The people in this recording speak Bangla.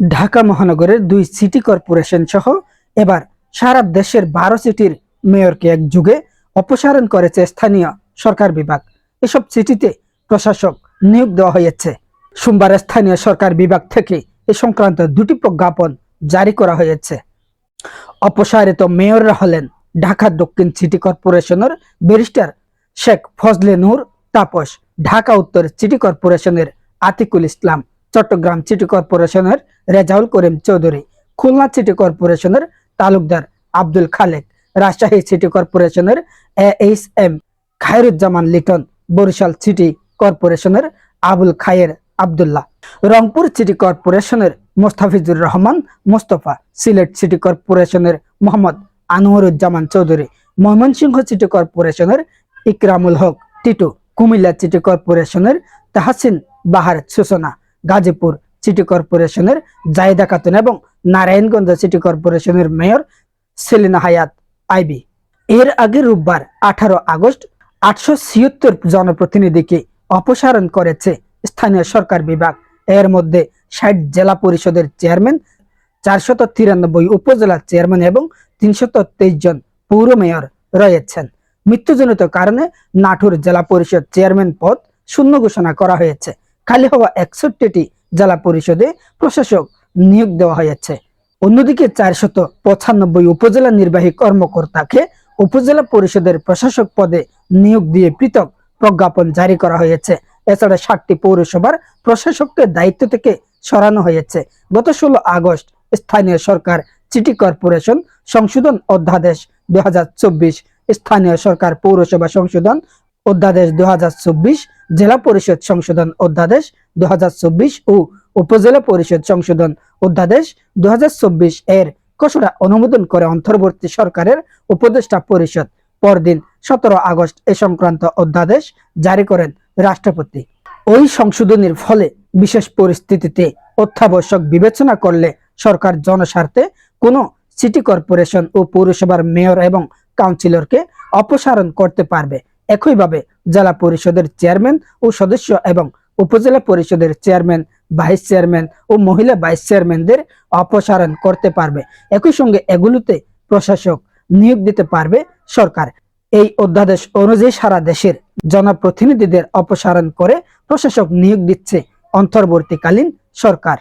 ঢাকা মহানগরের দুই সিটি কর্পোরেশন সহ এবার সারা দেশের বারো সিটির মেয়রকে এক যুগে অপসারণ করেছে স্থানীয় সরকার বিভাগ। এসব সিটিতে প্রশাসক নিয়োগ দেওয়া হয়েছে। সোমবার স্থানীয় সরকার বিভাগ থেকে এ সংক্রান্ত দুটি প্রজ্ঞাপন জারি করা হয়েছে। অপসারিত মেয়ররা হলেন ঢাকা দক্ষিণ সিটি কর্পোরেশনের ব্যারিস্টার শেখ ফজলে নূর, তাপস ঢাকা উত্তর সিটি কর্পোরেশনের আতিকুল ইসলাম। চট্টগ্রাম সিটি কর্পোরেশনের রেজাউল করিম চৌধুরী, খুলনা সিটি কর্পোরেশনের তালুকদার আব্দুল খালেক, রাজশাহী সিটি কর্পোরেশনের A H M Khairuzzaman Liton, Barishal city কর্পোরেশনের আবুল খায়ের আব্দুল্লাহ। রংপুর সিটি কর্পোরেশনের মোস্তাফিজুর রহমান মোস্তফা, সিলেট সিটি কর্পোরেশনের মোহাম্মদ আনোয়ারুজ্জামান চৌধুরী, ময়মনসিংহ সিটি কর্পোরেশনের ইকরামুল হক, টিটু, কুমিল্লা সিটি কর্পোরেশনের তাহাসিন বাহার সূচনা গাজীপুর সিটি কর্পোরেশনের জায়দা খাতুন এবং নারায়ণগঞ্জ সিটি কর্পোরেশনের মেয়র সেলিনা হায়াত আইবি। এর আগে রোববার আঠারো আগস্ট আটশো ছিয়াত্তর জনপ্রতিনিধিকে অপসারণ করেছে স্থানীয় সরকার বিভাগ। এর মধ্যে ষাট জেলা পরিষদের চেয়ারম্যান, চারশত তিরানব্বই উপজেলা চেয়ারম্যান এবং তিনশত তেইশ জন পৌর মেয়র রয়েছেন। মৃত্যুজনিত কারণে নাটোর জেলা পরিষদ চেয়ারম্যান পদ শূন্য ঘোষণা করা হয়েছে। খালি হওয়া একষট্টিটি জেলা পরিষদে প্রশাসক নিয়োগ দেওয়া হয়েছে। অন্যদিকে চারশত পঁচানব্বই উপজেলা নির্বাহী কর্মকর্তাকে উপজেলা পরিষদের প্রশাসক পদে নিয়োগ দিয়ে পৃথক প্রজ্ঞাপন জারি করা হয়েছে। এছাড়া ষাটটি পৌরসভার প্রশাসককে দায়িত্ব থেকে সরানো হয়েছে। গত ষোলো আগস্ট স্থানীয় সরকার সিটি কর্পোরেশন সংশোধন অধ্যাদেশ দু হাজার চব্বিশ, স্থানীয় সরকার পৌরসভা সংশোধন অধ্যাদেশ দু হাজার চব্বিশ জেলা পরিষদ সংশোধন অধ্যাদেশ দুই ও উপজেলা পরিষদ সংশোধন অধ্যাদেশ দুই এর খসড়া অনুমোদন করে অন্তর্বর্তী সরকারের উপদেষ্টা পরিষদ পরদিন সতেরো আগস্ট এ সংক্রান্ত অধ্যাদেশ জারি করেন রাষ্ট্রপতি। ওই সংশোধনীর ফলে বিশেষ পরিস্থিতিতে অত্যাবশ্যক বিবেচনা করলে সরকার জনস্বার্থে কোনো সিটি কর্পোরেশন ও পৌরসভার মেয়র এবং কাউন্সিলরকে অপসারণ করতে পারবে। একইভাবে জেলা পরিষদের চেয়ারম্যান ও সদস্য এবং উপজেলা পরিষদের চেয়ারম্যান, ভাইস চেয়ারম্যান ও মহিলা ভাইস চেয়ারম্যানদের অপসারণ করতে পারবে। একই সঙ্গে এগুলোতে প্রশাসক নিয়োগ দিতে পারবে সরকার। এই অধ্যাদেশ অনুযায়ী সারা দেশের জনপ্রতিনিধিদের অপসারণ করে প্রশাসক নিয়োগ দিচ্ছে অন্তর্বর্তীকালীন সরকার।